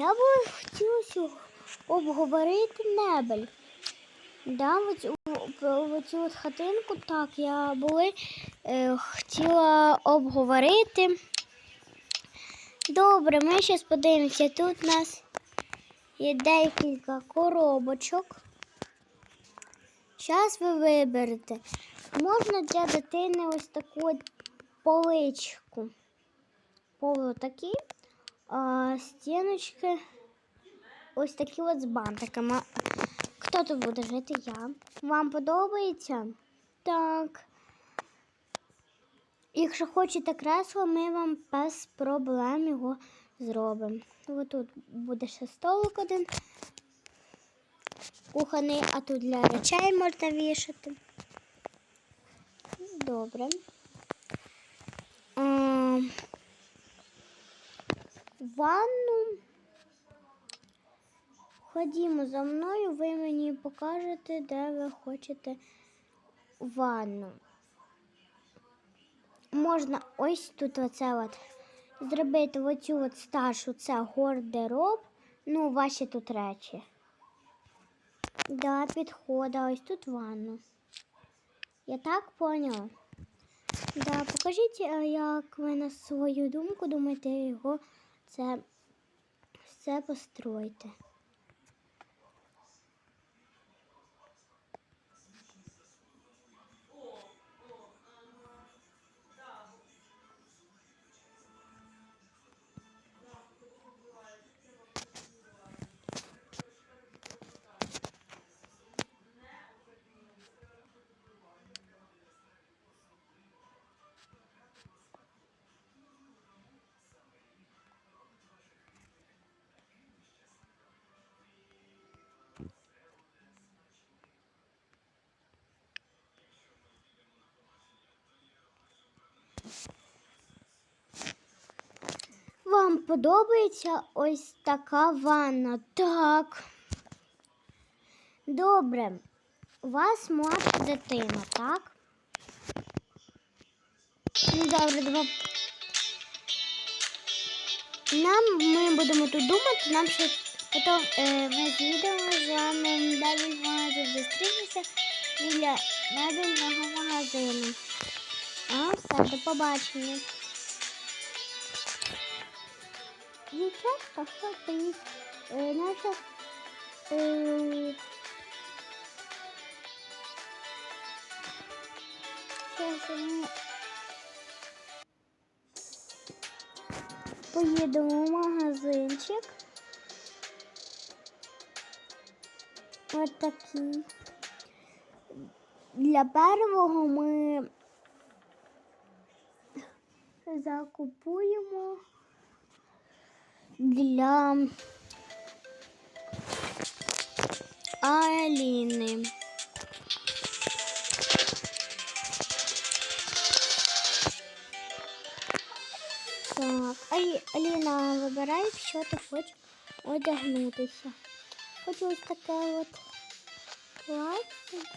Я би хотіла обговорити мебель. Да, оцю, про от хатинку, так, я були е, хотіла обговорити. Добре, ми зараз подивимося. Тут у нас є декілька коробочок. Зараз ви виберете. Можна для дитини ось таку поличку. Поло такі, а стіночки ось такі от з бантиками. Хто тут буде жити? Я. Вам подобається? Так. Якщо хочете кресло, ми вам без проблем його зробимо. Ось тут буде ще столик один кухонний, а тут для речей можна вішати. Добре. Ванну. Ходімо за мною, ви мені покажете, де ви хочете ванну. Можна ось тут оце от зробити оцю от старшу, це гардероб, ну, ваші тут речі. Да, підходить, ось тут ванну. Я так поняла. Да, покажіть, е, як ви на свою думку думаєте його це все построїти. Подобається ось така ванна? Так. Добре. У вас младша дитина, так? Ну, добре, два. Нам ми будемо тут думати, нам ще потім е, ми з відео з вами мебельного магазину зустрінемося біля мебельного магазину. А, все, до побачення. Дівчатка, що ти? Е, наша е, Зараз ми поїдемо в магазинчик. Ось такий. Для першого ми закупуємо для Аліни. Так, Алі- Аліна, вибирай, в що ти хочеш одягнутися. Хочу ось таке от плаття.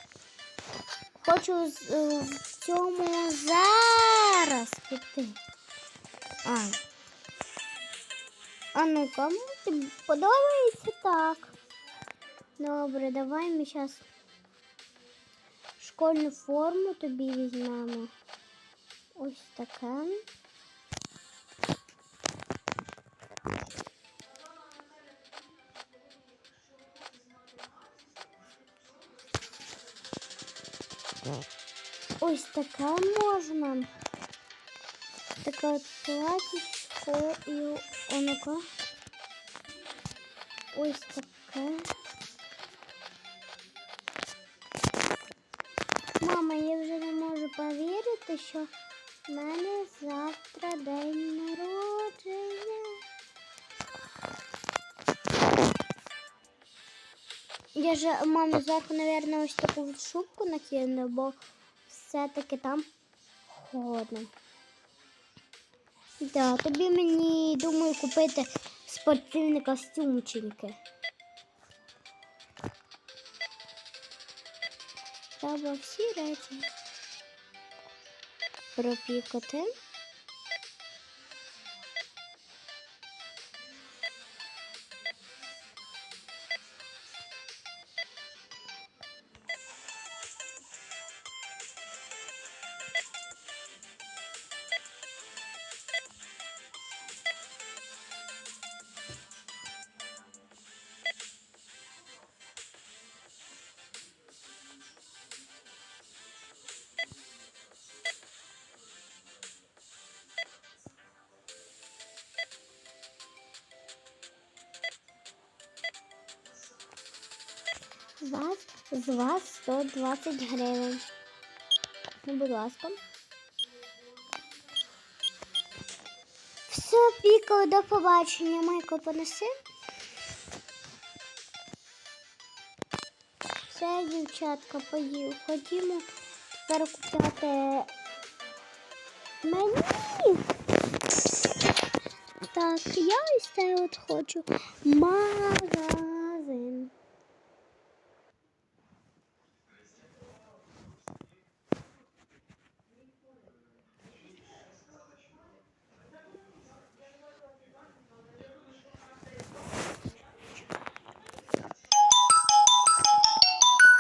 Хочу з- е, в цьому зараз піти. А. А ну кому тобі подобається так? Добре, давай ми зараз школьну форму тобі візьмемо. Ось таке. Ось таке можна. Таке Платічко і о, ну-ка. Ось таке. Мама, я вже не можу повірити, що в мене завтра день народження. Я ж мамі зверху, мабуть, ось таку шубку накину, бо все-таки там холодно. Да, тобі мені, думаю, купити спортивні костюмчики. Треба всі речі пропікати. Вас, з вас 120 гривень. Ну, будь ласка. Все, пікало, до побачення. Майко, понеси. Все, дівчатка, поїв. Ходімо тепер купляти мені. Так, я ось це от хочу. Магазин.